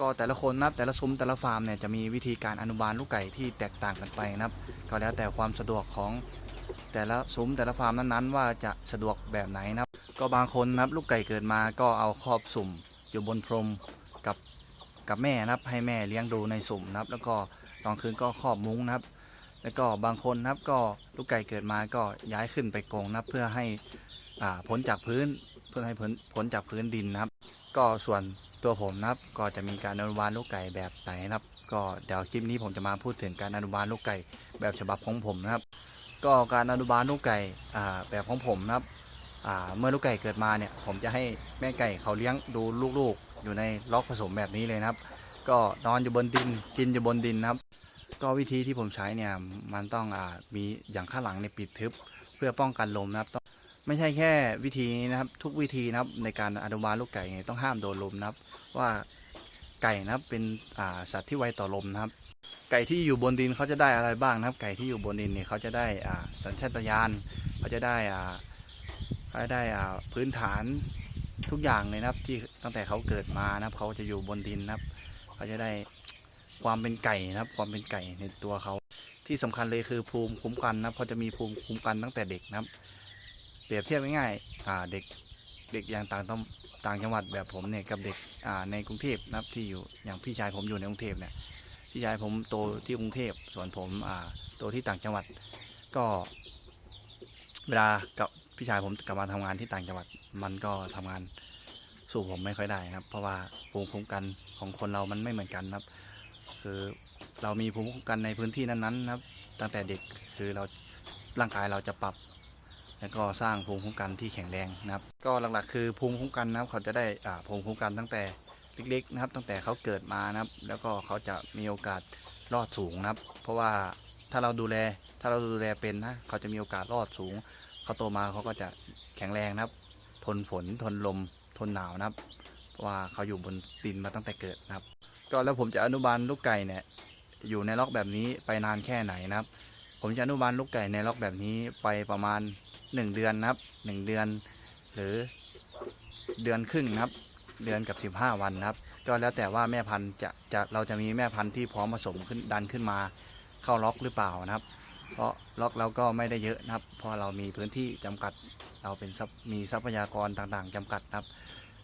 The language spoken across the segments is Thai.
ก็แต่ละคนนะครับแต่ละซุ้มแต่ละฟาร์มเนี่ยจะมีวิธีการอนุบาลลูกไก่ที่แตกต่างกันไปนะครับ ก็แล้วแต่ความสะดวกของแต่ละซุ้มแต่ละฟาร์มนั้นๆ ว่าจะสะดวกแบบไหนนะครับ ก็บางคนนะครับลูกไก่เกิดมาก็เอาครอบสุ่มอยู่บนพรมกับกับแม่นะครับ ให้แม่เลี้ยงดูในสุ่มนะครับ แล้วก็ตอนคืนก็ครอบมุ้งนะครับ แล้วก็บางคนนะครับก็ลูกไก่เกิดมาก็ย้ายขึ้นไปกรงนะครับ เพื่อให้อ่าพ้นจากพื้นเพื่อให้พ้นจากพื้นดินนะครับ ก็ส่วน ตัวผมนะครับก็จะมีการอนุบาลลูกไก่แบบไหนนะครับ ก็เดี๋ยวคลิปนี้ผมจะมาพูดถึงการอนุบาลลูกไก่แบบฉบับของผมนะครับ ก็การอนุบาลลูกไก่แบบของผมนะครับเมื่อลูกไก่เกิดมาเนี่ยผมจะให้แม่ไก่เขาเลี้ยงดูลูกๆ อยู่ในล็อกผสมแบบนี้เลยนะครับ ก็นอนอยู่บนดินกินอยู่บนดินนะครับ ก็วิธีที่ผมใช้เนี่ยมันต้องอมีอย่างข้างหลังเนี่ยปิดทึบ เพื่อป้องกันลมนะครับไม่ใช่แค่วิธีนี้นะครับ ทุกวิธีนะครับในการอนุบาลลูกไก่ต้องห้ามโดนลมนะครับ ว่าไก่นะครับเป็นสัตว์ที่ไวต่อลมนะครับ ไก่ที่อยู่บนดินเขาจะได้อะไรบ้างนะครับ ไก่ที่อยู่บนดินเนี่ยเขาจะได้สัญชาตญาณเขาจะได้เขาจะได้พื้นฐานทุกอย่างเลยนะครับที่ตั้งแต่เขาเกิดมานะครับเขาจะอยู่บนดินนะครับเขาจะได้ความเป็นไก่นะครับ ความเป็นไก่ในตัวเขาที่สำคัญเลยคือภูมิคุ้มกันนะครับเขาจะมีภูมิคุ้มกันตั้งแต่เด็กนะครับ เปรียบเทียบง่ายๆเด็กเด็กอย่างต่างต้องต่างจังหวัดแบบผมเนี่ยกับเด็กในกรุงเทพนะครับที่อยู่อย่างพี่ชายผมอยู่ในกรุงเทพเนี่ยพี่ชายผมโตที่กรุงเทพส่วนผมโตที่ต่างจังหวัด ก็เวลากับพี่ชายผมกลับมาทำงานที่ต่างจังหวัด มันก็ทำงานสู้ผมไม่ค่อยได้นะครับ เพราะว่าภูมิคุ้มกันของคนเรามันไม่เหมือนกันครับ คือเรามีภูมิคุ้มกันในพื้นที่นั้นๆนะครับ ตั้งแต่เด็กคือเราร่างกายเราจะปรับ แล้วก็สร้างภูมิคุ้มกันที่แข็งแรงนะครับ ก็หลักๆ คือภูมิคุ้มกันนะครับ เขาจะได้อ่าภูมิคุ้มกันตั้งแต่เล็กๆนะครับ ตั้งแต่เขาเกิดมานะครับ แล้วก็เขาจะมีโอกาสรอดสูงนะครับ เพราะว่าถ้าเราดูแลถ้าเราดูแลเป็นนะเขาจะมีโอกาสรอดสูง เขาโตมาเขาก็จะแข็งแรงนะครับ ทนฝนทนลมทนหนาวนะครับ เพราะว่าเขาอยู่บนดินมาตั้งแต่เกิดนะครับ ก็แล้วผมจะอนุบาลลูกไก่เนี่ยอยู่ในล็อกแบบนี้ไปนานแค่ไหนนะครับ ผมจะอนุบาลลูกไก่ในล็อกแบบนี้ไปประมาณ 1 เดือนนะครับ 1 เดือน หรือเดือนครึ่งนะครับ เดือนกับ 15 วันนะครับ ก็แล้วแต่ว่าแม่พันธุ์จะจะเราจะมีแม่พันธุ์ที่พร้อมผสมขึ้นดันขึ้นมาเข้าล็อกหรือเปล่านะครับ เพราะล็อกเราก็ไม่ได้เยอะนะครับ เพราะเรามีพื้นที่จำกัดเราเป็นมีทรัพยากรต่างๆจำกัดนะครับ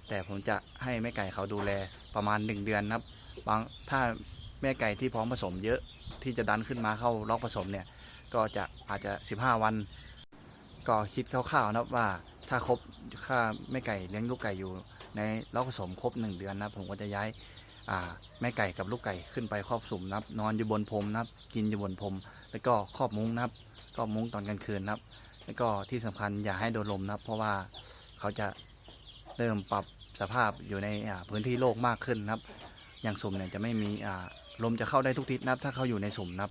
แต่ผมจะให้แม่ไก่เขาดูแลประมาณ 1 เดือนนะครับ บางถ้าแม่ไก่ที่พร้อมผสมเยอะ ที่จะดันขึ้นมาเข้าล็อกผสมเนี่ย ก็จะอาจจะ 15 วัน ก็คิดคร่าวๆนะว่าถ้าครบค่าแม่ไก่เลี้ยงลูกไก่อยู่ ในล็อกผสมครบ 1 เดือนนะผมก็จะย้ายแม่ไก่กับลูกไก่ขึ้นไปครอบสุ่มนะครับนอนอยู่บนพรมนะครับกินอยู่บนพรมแล้วก็ครอบมุ้งนะครับครอบมุ้งตอนกลางคืนนะครับ แล้วก็ที่สำคัญอย่าให้โดนลมนะครับ เพราะว่าเขาจะเริ่มปรับสภาพอยู่ในพื้นที่โลกมากขึ้นนะครับ อย่างสุ่มเนี่ยจะไม่มีอ่า ลมจะเข้าได้ทุกทิศนะครับ ถ้าเขาอยู่ในสุ่มนะครับ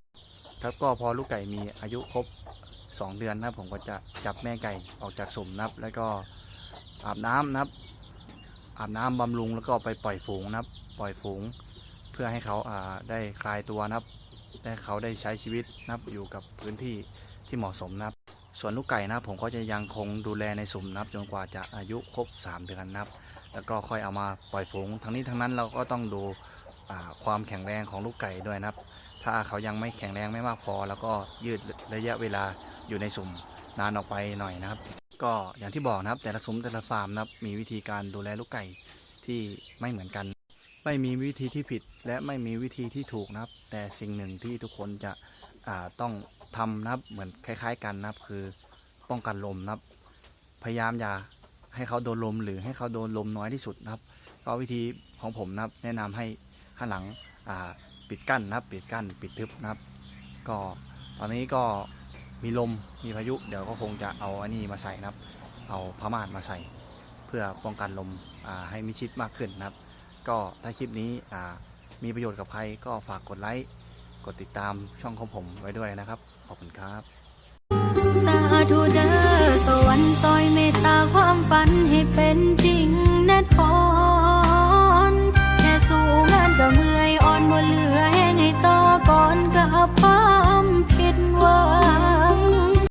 ครับก็พอลูกไก่มีอายุครบ 2 เดือนนะครับ ผมก็จะจับแม่ไก่ออกจากสุ่มนะครับ แล้วก็อาบน้ำนะครับ อาบน้ำบำรุงแล้วก็ไปปล่อยฝูงนะครับ ปล่อยฝูง เพื่อให้เขาอ่าได้คลายตัวนะครับ ได้เขาได้ใช้ชีวิตนะครับอยู่กับพื้นที่ที่เหมาะสมนะครับ ส่วนลูกไก่นะครับผมก็จะยังคงดูแลในสุ่มนะครับจนกว่าจะอายุครบ 3 เดือนนะครับ แล้วก็ค่อยเอามาปล่อยฝูง ทั้งนี้ทั้งนั้นเราก็ต้องดู ความแข็งแรงของลูกไก่ด้วยนะครับ ถ้าเขายังไม่แข็งแรงไม่มากพอ แล้วก็ยืดระยะเวลาอยู่ในสุ่มนานออกไปหน่อยนะครับ ก็อย่างที่บอกนะครับ แต่ละซุ้มแต่ละฟาร์มนะครับมีวิธีการดูแลลูกไก่ที่ไม่เหมือนกัน ไม่มีวิธีที่ผิดและไม่มีวิธีที่ถูกนะครับ แต่สิ่งหนึ่งที่ทุกคนจะต้องทำนะครับเหมือนคล้าย ๆ กันนะครับคือป้องกันลมนะครับ พยายามอย่าให้เขาโดนลมหรือให้เขาโดนลมน้อยที่สุดนะครับ ก็วิธีของผมนะครับแนะนำให้ ข้างหลังปิดกั้นนะครับปิดกั้นปิดทึบนะครับ ก็ตอนนี้ก็มีลมมีพายุเดี๋ยวก็คงจะเอาอันนี้มาใส่นะครับ เอาผ้าม่านมาใส่ เพื่อป้องกันลมให้มิชิดมากขึ้นนะครับ ก็ถ้าคลิปนี้มีประโยชน์กับใครก็ฝากกดไลค์กดติดตามช่องของผมไว้ด้วยนะครับ ขอบคุณครับ สาธุเด้อสวรรค์ซอยเมตตาความฝันให้เป็นจริง